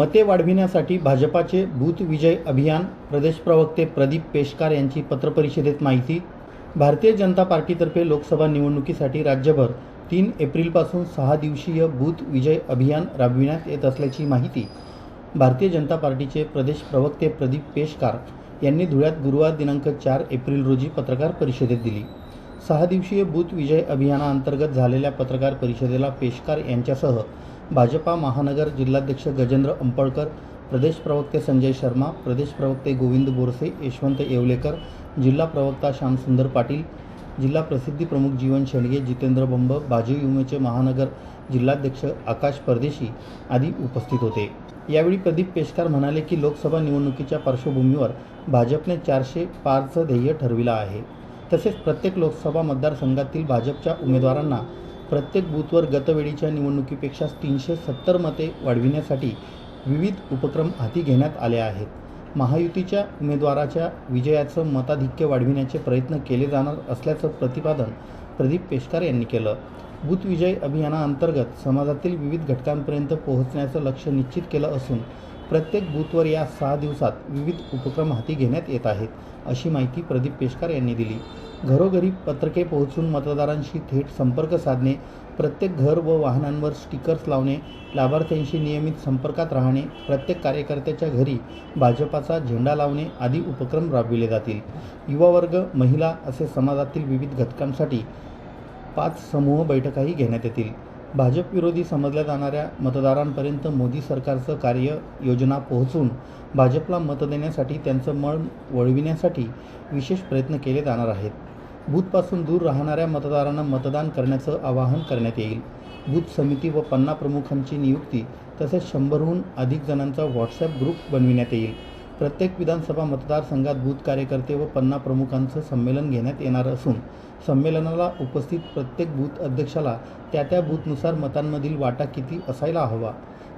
मते वाढविण्यासाठी भाजपाचे बूथ विजय अभियान प्रदेश प्रवक्ते प्रदीप पेशकार यांची पत्रपरिषदेत माहिती भारतीय जनता पार्टीतर्फे लोकसभा निवडणुकीसाठी राज्यभर तीन एप्रिलपासून सहा दिवसीय बूथ विजय अभियान राबविण्यात येत असल्याची माहिती भारतीय जनता पार्टीचे प्रदेश प्रवक्ते प्रदीप पेशकार यांनी धुळ्यात गुरुवार दिनांक चार एप्रिल रोजी पत्रकार परिषदेत दिली. सहा दिवसीय बूथ विजय अभियानाअंतर्गत झालेल्या पत्रकार परिषदेला पेशकार यांच्यासह भाजपा महानगर जिल्हाध्यक्ष गजेंद्र अंपळकर प्रदेश प्रवक्ते संजय शर्मा प्रदेश प्रवक्ते गोविंद बोरसे यशवंत येवलेकर जिल्हा प्रवक्ता श्यामसुंदर पाटील जिल्हा प्रसिद्धी प्रमुख जीवन शेंडगे जितेंद्र बंब भाजप युमेचे महानगर जिल्हाध्यक्ष आकाश परदेशी आदी उपस्थित होते. यावेळी प्रदीप पेशकार म्हणाले की लोकसभा निवडणुकीच्या पार्श्वभूमीवर भाजपने चारशे पारचं ध्येय ठरविलं आहे. तसेच प्रत्येक लोकसभा मतदारसंघातील भाजपच्या उमेदवारांना प्रत्येक बूथवर गतवेळीच्या निवडणुकीपेक्षा तीनशे सत्तर मते वाढविण्यासाठी विविध उपक्रम हाती घेण्यात आले आहेत. महायुतीच्या उमेदवाराच्या विजयाचं मताधिक्य वाढविण्याचे प्रयत्न केले जाणार असल्याचं प्रतिपादन प्रदीप पेशकार यांनी केलं. बूथ विजय अभियानाअंतर्गत समाजातील विविध घटकांपर्यंत पोहोचण्याचं लक्ष निश्चित केलं असून प्रत्येक बूथवर या सहा दिवसात विविध उपक्रम हाती घेण्यात येत आहेत अशी माहिती प्रदीप पेशकार यांनी दिली. घरोघरी पत्रके पोहोचून मतदारांशी थेट संपर्क साधणे प्रत्येक घर व वाहनांवर स्टिकर्स लावणे लाभार्थ्यांशी नियमित संपर्कात राहणे प्रत्येक कार्यकर्त्याच्या घरी भाजपाचा झेंडा लावणे आदी उपक्रम राबविले जातील. युवा वर्ग महिला असे समाजातील विविध घटकांसाठी पाच समूह बैठकाही घेण्यात येतील. भाजप विरोधी समजल्या जाणाऱ्या मतदारांपर्यंत मोदी सरकारचं कार्य योजना पोहोचून भाजपला मत देण्यासाठी त्यांचं मन वळविण्यासाठी विशेष प्रयत्न केले जाणार आहेत. बूथपासून दूर राहणाऱ्या मतदारांना मतदान करण्याचं आवाहन करण्यात येईल. बूथ समिती व पन्ना प्रमुखांची नियुक्ती तसेच शंभरहून अधिक जणांचा व्हॉट्सॲप ग्रुप बनविण्यात येईल. प्रत्येक विधानसभा मतदारसंघात बूथ कार्यकर्ते व पन्ना प्रमुखांचं संमेलन घेण्यात येणार असून संमेलनाला उपस्थित प्रत्येक बूथ अध्यक्षाला त्या त्या बूथनुसार मतांमधील वाटा किती असायला हवा.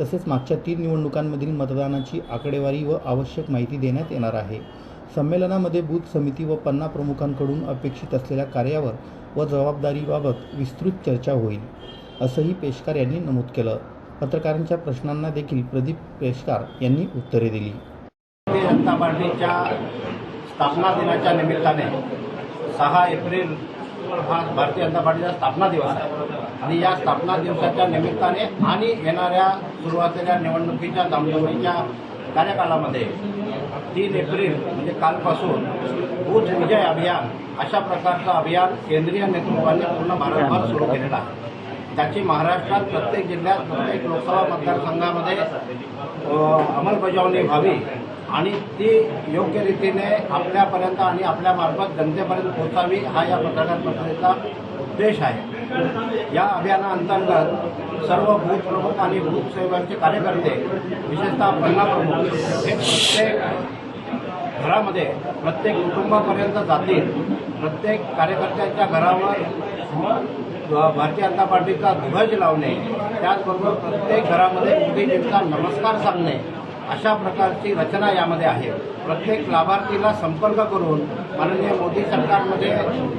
तसेच मागच्या तीन निवडणुकांमधील मतदानाची आकडेवारी व आवश्यक माहिती देण्यात येणार आहे. संमेलनामध्ये बूथ समिती व पन्ना प्रमुखांकडून अपेक्षित असलेल्या कार्यावर व जबाबदारीबाबत विस्तृत चर्चा होईल असंही पेशकार यांनी नमूद केलं. पत्रकारांच्या प्रश्नांना देखील प्रदीप पेशकार यांनी उत्तरे दिली. जनता पार्टीच्या स्थापना दिनाच्या निमित्ताने सहा एप्रिल हा भारतीय जनता पार्टीचा स्थापना दिवस आहे. आणि या स्थापना दिवसाच्या निमित्ताने आणि येणाऱ्या सुरुवातीच्या निवडणुकीच्या दामदुमीच्या कार्यकालामध्ये तीन एप्रिल म्हणजे कालपासून बूथ विजय अभियान अशा प्रकारचं अभियान केंद्रीय नेतृत्वाने पूर्ण भारतभर सुरू केलेलं आहे. त्याची महाराष्ट्रात प्रत्येक जिल्ह्यात प्रत्येक लोकसभा मतदारसंघामध्ये अंमलबजावणी व्हावी आणि ती योग्य रीतीने आपल्यापर्यंत आणि आपल्यामार्फत जनतेपर्यंत पोहोचावी हा या पत्रकार परिषदेचा उद्देश आहे. या अभियानाअंतर्गत सर्व बूथ प्रमुख आणि बूथ सेवकांचे कार्यकर्ते विशेषतः पन्ना प्रमुख हे प्रत्येक घरामध्ये प्रत्येक कुटुंबापर्यंत जातील. प्रत्येक कार्यकर्त्याच्या घरावर भारतीय जनता पार्टीचा ध्वज लावणे त्याचबरोबर प्रत्येक घरामध्ये मोदीजींचा नमस्कार सांगणे अशा प्रकारची रचना यामध्ये आहे. प्रत्येक लाभार्थीला संपर्क करून माननीय मोदी सरकारमध्ये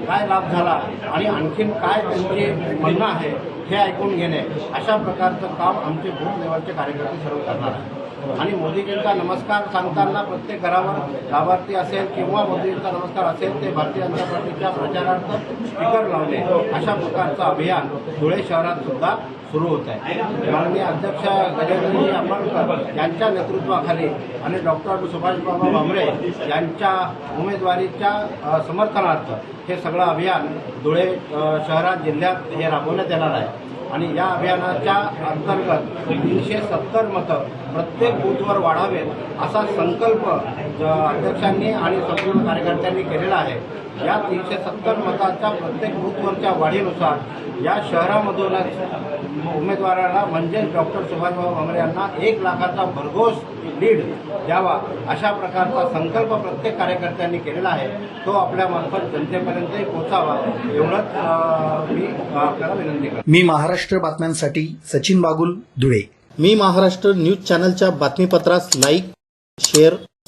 काय लाभ झाला आणि आणखीन काय त्यांचे म्हणणं आहे हे ऐकून घेणे अशा प्रकारचं काम आमचे बूथ लेवलचे कार्यकर्ते सर्व करणार आहेत. आणि मोदीजींचा नमस्कार सांगताना प्रत्येक घरावर लाभार्थी असेल किंवा मोदीजींचा नमस्कार असेल ते भारतीय जनता पार्टीच्या प्रचारार्थ स्पीकर लावले. अशा प्रकारचं अभियान धुळे शहरात सुद्धा सुरू होत आहे. माननीय अध्यक्ष गजेंद्रजी अंबडकर यांच्या नेतृत्वाखाली आणि डॉक्टर सुभाषबाबा भामरे यांच्या उमेदवारीच्या समर्थनार्थ हे सगळं अभियान धुळे शहरात जिल्ह्यात हे राबवण्यात येणार आहे. आणि या अभियानाच्या अंतर्गत तीनशे सत्तर मतं प्रत्येक बूथवर वाढावेत असा संकल्प ज- अध्यक्षांनी आणि संपूर्ण कार्यकर्त्यांनी केलेला आहे. या तीनशे सत्तर मताच्या प्रत्येक बूथवरच्या वाढीनुसार या शहरामधूनच उमेदवाराला म्हणजे डॉक्टर सुभाषबाबू भामरे यांना एक लाखाचा भरघोस लीड द्यावा अशा प्रकारचा संकल्प प्रत्येक कार्यकर्त्यांनी केलेला आहे. तो आपल्या मार्फत जनतेपर्यंतही पोचावा एवढंच मी आपल्याला विनंती करतो. मी महाराष्ट्र बातम्यांसाठी सचिन बागुल धुळे. मी महाराष्ट्र न्यूज चॅनलच्या बातमीपत्रास लाईक शेअर